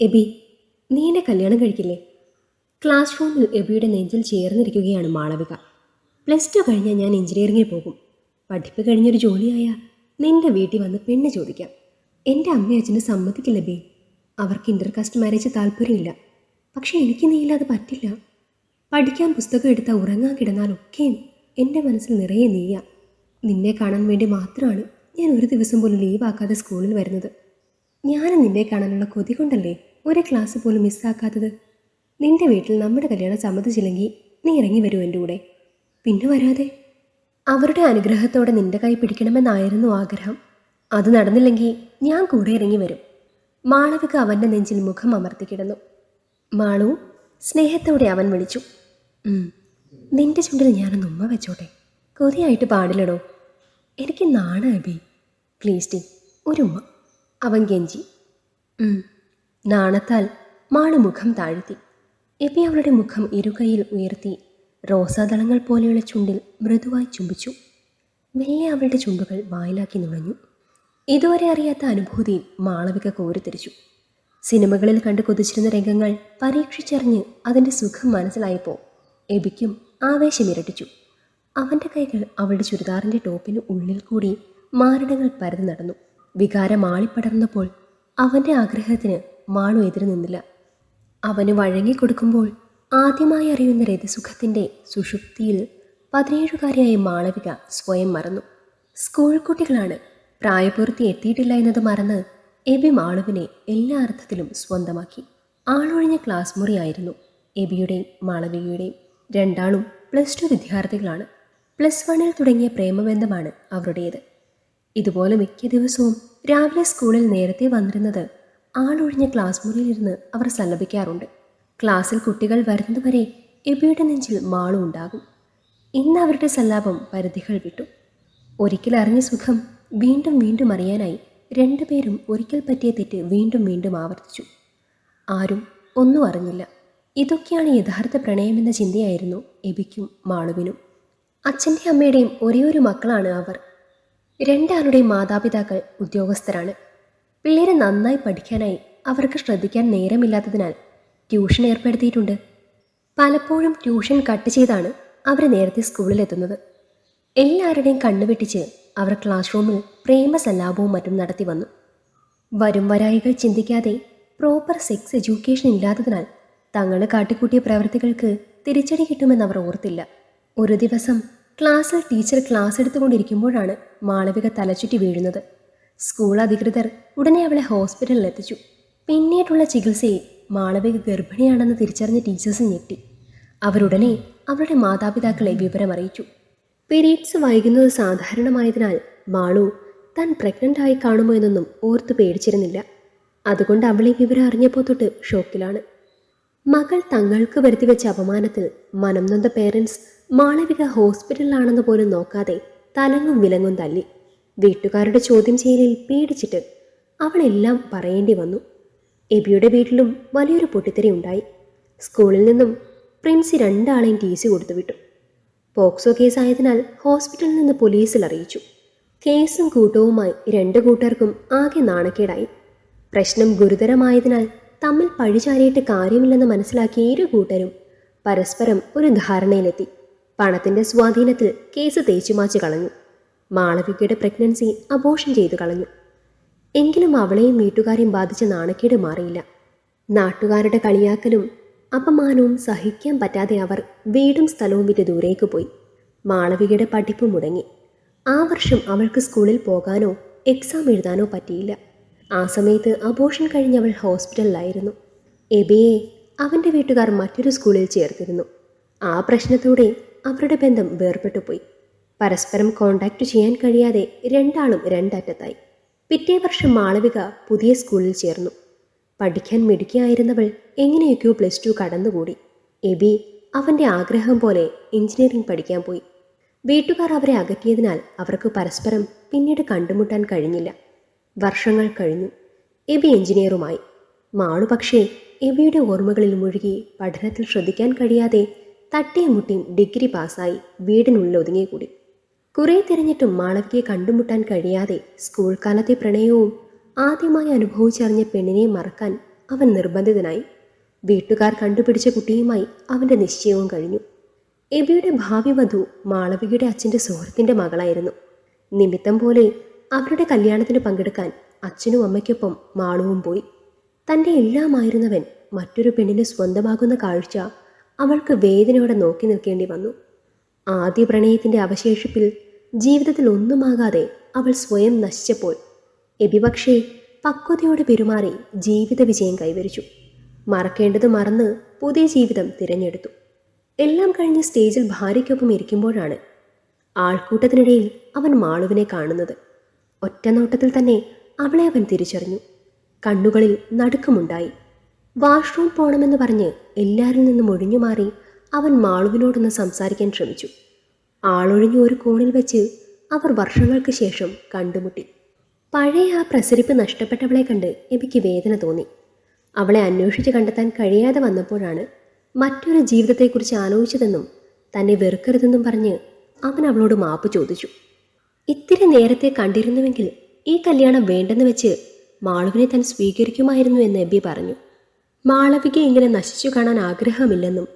AB നീ എന്നെ കല്യാണം കഴിക്കില്ലേ? ക്ലാസ് റൂമിൽ എബിയുടെ നെഞ്ചിൽ ചേർന്നിരിക്കുകയാണ് മാളവിക. പ്ലസ് ടു കഴിഞ്ഞാൽ ഞാൻ എഞ്ചിനീയറിംഗിൽ പോകും. പഠിപ്പ് കഴിഞ്ഞൊരു ജോലിയായ നിന്റെ വീട്ടിൽ വന്ന് പെണ്ണ് ചോദിക്കാം. എന്റെ അമ്മയും അച്ഛനും സമ്മതിക്കില്ല ബി. അവർക്ക് ഇന്റർകാസ്റ്റ് മാരേജ് താല്പര്യമില്ല. പക്ഷേ എനിക്ക് നീയില്ലാതെ പറ്റില്ല. പഠിക്കാൻ പുസ്തകം എടുത്താൽ ഉറങ്ങാൻ കിടന്നാലൊക്കെയും എന്റെ മനസ്സിൽ നിറയെ നീയ. നിന്നെ കാണാൻ വേണ്ടി മാത്രമാണ് ഞാൻ ഒരു ദിവസം പോലും ലീവാക്കാതെ സ്കൂളിൽ വരുന്നത്. ഞാനും നിന്നെ കാണാനുള്ള കൊതി കൊണ്ടല്ലേ? ഒരു ക്ലാസ് പോലും മിസ്സാക്കാത്തത്. നിന്റെ വീട്ടിൽ നമ്മുടെ കല്യാണം സമ്മതിച്ചില്ലെങ്കിൽ നീ ഇറങ്ങി വരൂ എന്റെ കൂടെ. പിന്നെ വരാതെ. അവരുടെ അനുഗ്രഹത്തോടെ നിന്റെ കൈ പിടിക്കണമെന്നായിരുന്നു ആഗ്രഹം. അത് നടന്നില്ലെങ്കിൽ ഞാൻ കൂടെ ഇറങ്ങി വരും. മാളവിക അവന്റെ നെഞ്ചിൽ മുഖം അമർത്തി കിടന്നു. മാളു സ്നേഹത്തോടെ അവൻ വിളിച്ചു. നിന്റെ ചുണ്ടിൽ ഞാനൊന്ന് ഉമ്മ വെച്ചോട്ടെ. കൊതിയായിട്ട് പാടില്ലടോ. എനിക്ക് നാണ അബി പ്ലീസ് ടി ഒരു ഉമ്മ. അവൻ ഗെഞ്ചി. നാണത്താൽ മാളു മുഖം താഴ്ത്തി. എബി അവളുടെ മുഖം ഇരുകയിൽ ഉയർത്തി റോസാദളങ്ങൾ പോലെയുള്ള ചുണ്ടിൽ മൃദുവായി ചുംബിച്ചു. മെല്ലെ അവളുടെ ചുണ്ടുകൾ വായിലാക്കി നുണഞ്ഞു. ഇതുവരെ അറിയാത്ത അനുഭൂതിയിൽ മാളവിക കോരിത്തിരിച്ചു സിനിമകളിൽ കണ്ട് കൊതിച്ചിരുന്ന രംഗങ്ങൾ പരീക്ഷിച്ചറിഞ്ഞ് അതിന്റെ സുഖം മനസ്സിലായപ്പോൾ എബിക്കും ആവേശമിരട്ടിച്ചു അവന്റെ കൈകൾ അവളുടെ ചുരിദാറിന്റെ ടോപ്പിന് ഉള്ളിൽ കൂടി മാരടങ്ങൾ പരന്നു നടന്നു. വികാരം ആളിപ്പടർന്നപ്പോൾ അവന്റെ ആഗ്രഹത്തിന് മാളു എതിര് നിന്നില്ല. അവന് വഴങ്ങിക്കൊടുക്കുമ്പോൾ ആദ്യമായി അറിയുന്ന രതിസുഖത്തിന്റെ സുഷുപ്തിയിൽ പതിനേഴുകാരിയായ മാളവിക സ്വയം മറന്നു. സ്കൂൾ കുട്ടികളാണ് പ്രായപൂർത്തി എത്തിയിട്ടില്ല എന്നത് മറന്ന് എബി മാളുവിനെ എല്ലാ അർത്ഥത്തിലും സ്വന്തമാക്കി. ആളൊഴിഞ്ഞ ക്ലാസ് മുറിയായിരുന്നു എബിയുടെയും മാളവികയുടെയും. രണ്ടാളും പ്ലസ് ടു വിദ്യാർത്ഥികളാണ്. പ്ലസ് വണ്ണിൽ തുടങ്ങിയ പ്രേമബന്ധമാണ് അവരുടേത്. ഇതുപോലെ മിക്ക ദിവസവും രാവിലെ സ്കൂളിൽ നേരത്തെ വന്നിരുന്നത് ആളൊഴിഞ്ഞ ക്ലാസ് മുറിയിലിരുന്ന് അവർ സല്ലപിക്കാറുണ്ട് ക്ലാസ്സിൽ കുട്ടികൾ വരുന്നതുവരെ എബിയുടെ നെഞ്ചിൽ മാളും ഉണ്ടാകും. ഇന്ന് അവരുടെ സല്ലാപം പരിധികൾ വിട്ടു. ഒരിക്കൽ അറിഞ്ഞ സുഖം വീണ്ടും വീണ്ടും അറിയാനായി രണ്ടുപേരും ഒരിക്കൽ പറ്റിയ തെറ്റ് വീണ്ടും വീണ്ടും ആവർത്തിച്ചു. ആരും ഒന്നും അറിഞ്ഞില്ല. ഇതൊക്കെയാണ് യഥാർത്ഥ പ്രണയമെന്ന ചിന്തയായിരുന്നു എബിക്കും മാളുവിനും. അച്ഛന്റെ അമ്മയുടെയും ഒരേ ഒരു മക്കളാണ് അവർ. രണ്ടാളുടെയും മാതാപിതാക്കൾ ഉദ്യോഗസ്ഥരാണ്. പിള്ളേരെ നന്നായി പഠിക്കാനായി അവർക്ക് ശ്രദ്ധിക്കാൻ നേരമില്ലാത്തതിനാൽ ട്യൂഷൻ ഏർപ്പെടുത്തിയിട്ടുണ്ട്. പലപ്പോഴും ട്യൂഷൻ കട്ട് ചെയ്താണ് അവർ നേരത്തെ സ്കൂളിലെത്തുന്നത്. എല്ലാവരുടെയും കണ്ണുവെട്ടിച്ച് അവർ ക്ലാസ് റൂമിൽ പ്രേമസല്ലാപവും മറ്റും നടത്തി വന്നു. വരും വരായികൾ ചിന്തിക്കാതെ പ്രോപ്പർ സെക്സ് എഡ്യൂക്കേഷൻ ഇല്ലാത്തതിനാൽ തങ്ങൾ കാട്ടിക്കൂട്ടിയ പ്രവൃത്തികൾക്ക് തിരിച്ചടി കിട്ടുമെന്ന് അവർ ഓർത്തില്ല. ഒരു ദിവസം ക്ലാസ്സിൽ ടീച്ചർ ക്ലാസ് എടുത്തുകൊണ്ടിരിക്കുമ്പോഴാണ് മാളവിക തലചുറ്റി വീഴുന്നത്. സ്കൂൾ അധികൃതർ ഉടനെ അവളെ ഹോസ്പിറ്റലിൽ എത്തിച്ചു. പിന്നീടുള്ള ചികിത്സയിൽ മാളവിക ഗർഭിണിയാണെന്ന് തിരിച്ചറിഞ്ഞ ടീച്ചേഴ്സ് ഞെട്ടി. അവരുടനെ അവരുടെ മാതാപിതാക്കളെ വിവരമറിയിച്ചു പീരീഡ്സ് വൈകുന്നത് സാധാരണമായതിനാൽ മാളു താൻ പ്രഗ്നന്റ് ആയി കാണുമോ എന്നൊന്നും ഓർത്ത് പേടിച്ചിരുന്നില്ല. അതുകൊണ്ട് അവളെ വിവരം അറിഞ്ഞപ്പോൾ തൊട്ട് ഷോക്കിലാണ്. മകൾ തങ്ങൾക്ക് വരുത്തിവെച്ച അപമാനത്തിൽ മനം നൊന്ത പേരൻസ് മാളവിക ഹോസ്പിറ്റലിലാണെന്ന് പോലും നോക്കാതെ തലങ്ങും വിലങ്ങും തല്ലി. വീട്ടുകാരുടെ ചോദ്യം ചെയ്യലിൽ പേടിച്ചിട്ട് അവളെല്ലാം പറയേണ്ടി വന്നു. എബിയുടെ വീട്ടിലും വലിയൊരു പൊട്ടിത്തെറി ഉണ്ടായി. സ്കൂളിൽ നിന്നും പ്രിൻസ് രണ്ടാളെയും ടി സി കൊടുത്തു വിട്ടു. പോക്സോ കേസായതിനാൽ ഹോസ്പിറ്റലിൽ നിന്ന് പോലീസിൽ അറിയിച്ചു. കേസും കൂട്ടവുമായി രണ്ട് കൂട്ടർക്കും ആകെ നാണക്കേടായി. പ്രശ്നം ഗുരുതരമായതിനാൽ തമ്മിൽ പഴിചാരിയിട്ട് കാര്യമില്ലെന്ന് മനസ്സിലാക്കിയ ഇരു കൂട്ടരും പരസ്പരം ഒരു ധാരണയിലെത്തി. പണത്തിന്റെ സ്വാധീനത്തിൽ കേസ് തേച്ചുമാച്ചു കളഞ്ഞു. മാളവികയുടെ പ്രഗ്നൻസി അബോഷൻ ചെയ്തു കളഞ്ഞു. എങ്കിലും അവളെയും വീട്ടുകാരെയും ബാധിച്ച നാണക്കേട് മാറിയില്ല. നാട്ടുകാരുടെ കളിയാക്കലും അപമാനവും സഹിക്കാൻ പറ്റാതെ അവർ വീടും സ്ഥലവും വിറ്റ് ദൂരേക്ക് പോയി. മാളവികയുടെ പഠിപ്പ് മുടങ്ങി. ആ വർഷം അവൾക്ക് സ്കൂളിൽ പോകാനോ എക്സാം എഴുതാനോ പറ്റിയില്ല. ആ സമയത്ത് അബോഷൻ കഴിഞ്ഞവൾ ഹോസ്പിറ്റലിലായിരുന്നു എബിയെ അവന്റെ വീട്ടുകാർ മറ്റൊരു സ്കൂളിൽ ചേർത്തിരുന്നു. ആ പ്രശ്നത്തോടെ അവരുടെ ബന്ധം വേർപെട്ടു പോയി പരസ്പരം കോണ്ടാക്ട് ചെയ്യാൻ കഴിയാതെ രണ്ടാളും രണ്ടറ്റത്തായി. പിറ്റേ വർഷം മാളവിക പുതിയ സ്കൂളിൽ ചേർന്നു. പഠിക്കാൻ മിടുക്കിയായിരുന്നവൾ എങ്ങനെയൊക്കെയോ പ്ലസ് ടു കടന്നുകൂടി. എബി അവന്റെ ആഗ്രഹം പോലെ എഞ്ചിനീയറിംഗ് പഠിക്കാൻ പോയി. വീട്ടുകാർ അവരെ അകറ്റിയതിനാൽ അവർക്ക് പരസ്പരം പിന്നീട് കണ്ടുമുട്ടാൻ കഴിഞ്ഞില്ല. വർഷങ്ങൾ കഴിഞ്ഞു. എബി എഞ്ചിനീയറുമായി. മാളു പക്ഷേ എബിയുടെ ഓർമ്മകളിൽ മുഴുകി പഠനത്തിൽ ശ്രദ്ധിക്കാൻ കഴിയാതെ തട്ടിയും മുട്ടിയും ഡിഗ്രി പാസ്സായി വീടിനുള്ളിൽ ഒതുങ്ങിക്കൂടി. കുറെ തിരഞ്ഞിട്ടും മാളക്കിയെ കണ്ടുമുട്ടാൻ കഴിയാതെ സ്കൂൾ കാലത്തെ പ്രണയവും ആദ്യമായി അനുഭവിച്ചറിഞ്ഞ പെണ്ണിനെ മറക്കാൻ അവൻ നിർബന്ധിതനായി. വീട്ടുകാർ കണ്ടുപിടിച്ച കുട്ടിയുമായി അവന്റെ നിശ്ചയവും കഴിഞ്ഞു. എബിയുടെ ഭാവി വധു മാളവികയുടെ അച്ഛന്റെ സുഹൃത്തിന്റെ മകളായിരുന്നു. നിമിത്തം പോലെ അവരുടെ കല്യാണത്തിന് പങ്കെടുക്കാൻ അച്ഛനും അമ്മയ്ക്കൊപ്പം മാളുവും പോയി. തന്റെ എല്ലാമായിരുന്നവൻ മറ്റൊരു പെണ്ണിന് സ്വന്തമാകുന്ന കാഴ്ച അവൾക്ക് വേദനയോടെ നോക്കി നിൽക്കേണ്ടി വന്നു. ആദ്യ പ്രണയത്തിന്റെ അവശേഷിപ്പിൽ ജീവിതത്തിൽ ഒന്നുമാകാതെ അവൾ സ്വയം നശിച്ചപ്പോൾ എബി പക്ഷേ പക്വതയോടെ പെരുമാറി ജീവിത വിജയം കൈവരിച്ചു. മറക്കേണ്ടത് മറന്ന് പുതിയ ജീവിതം തിരഞ്ഞെടുത്തു. എല്ലാം കഴിഞ്ഞ് സ്റ്റേജിൽ ഭാര്യയ്ക്കൊപ്പം ഇരിക്കുമ്പോഴാണ് ആൾക്കൂട്ടത്തിനിടയിൽ അവൻ മാളുവിനെ കാണുന്നത്. ഒറ്റനോട്ടത്തിൽ തന്നെ അവളെ അവൻ തിരിച്ചറിഞ്ഞു. കണ്ണുകളിൽ നടുക്കമുണ്ടായി. വാഷ്റൂം പോണമെന്ന് പറഞ്ഞ് എല്ലാരിൽ നിന്നും ഒഴിഞ്ഞു മാറി അവൻ മാളുവിനോടൊന്ന് സംസാരിക്കാൻ ശ്രമിച്ചു. ആളൊഴിഞ്ഞ ഒരു കോണിൽ വെച്ച് അവർ വർഷങ്ങൾക്ക് ശേഷം കണ്ടുമുട്ടി. പഴയ ആ പ്രസരിപ്പ് നഷ്ടപ്പെട്ടവളെ കണ്ട് എബിക്ക് വേദന തോന്നി. അവളെ അന്വേഷിച്ച് കണ്ടെത്താൻ കഴിയാതെ വന്നപ്പോഴാണ് മറ്റൊരു ജീവിതത്തെക്കുറിച്ച് ആലോചിച്ചതെന്നും തന്നെ വെറുക്കരുതെന്നും പറഞ്ഞ് അവൻ അവളോട് മാപ്പ് ചോദിച്ചു. ഇത്തിരി നേരത്തെ കണ്ടിരുന്നുവെങ്കിൽ ഈ കല്യാണം വേണ്ടെന്ന് വെച്ച് മാളവിനെ താൻ സ്വീകരിക്കുമായിരുന്നു എന്ന് എബി പറഞ്ഞു. മാളവിക ഇങ്ങനെ നശിച്ചു കാണാൻ ആഗ്രഹമില്ലെന്നും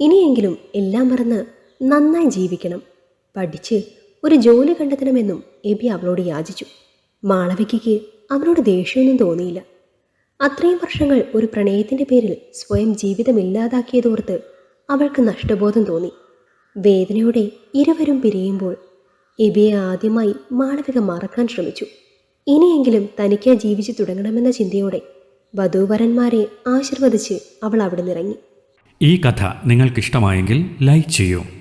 ഇനിയെങ്കിലും എല്ലാം മറന്ന് നന്നായി ജീവിക്കണം. പഠിച്ച് ഒരു ജോലി കണ്ടെത്തണമെന്നും എബി അവളോട് യാചിച്ചു. മാളവികയ്ക്ക് അവനോട് ദേഷ്യമൊന്നും തോന്നിയില്ല. അത്രയും വർഷങ്ങൾ ഒരു പ്രണയത്തിന്റെ പേരിൽ സ്വയം ജീവിതമില്ലാതാക്കിയതോർത്ത് അവൾക്ക് നഷ്ടബോധം തോന്നി. വേദനയോടെ ഇരുവരും പിരിയുമ്പോൾ എബിയെ ആദ്യമായി മാളവിക മറക്കാൻ ശ്രമിച്ചു. ഇനിയെങ്കിലും തനിക്ക് ജീവിച്ചു തുടങ്ങണമെന്ന ചിന്തയോടെ വധൂവരന്മാരെ ആശീർവദിച്ച് അവൾ അവിടെ നിറങ്ങി ഈ കഥ നിങ്ങൾക്കിഷ്ടമായെങ്കിൽ ലൈക്ക് ചെയ്യൂ.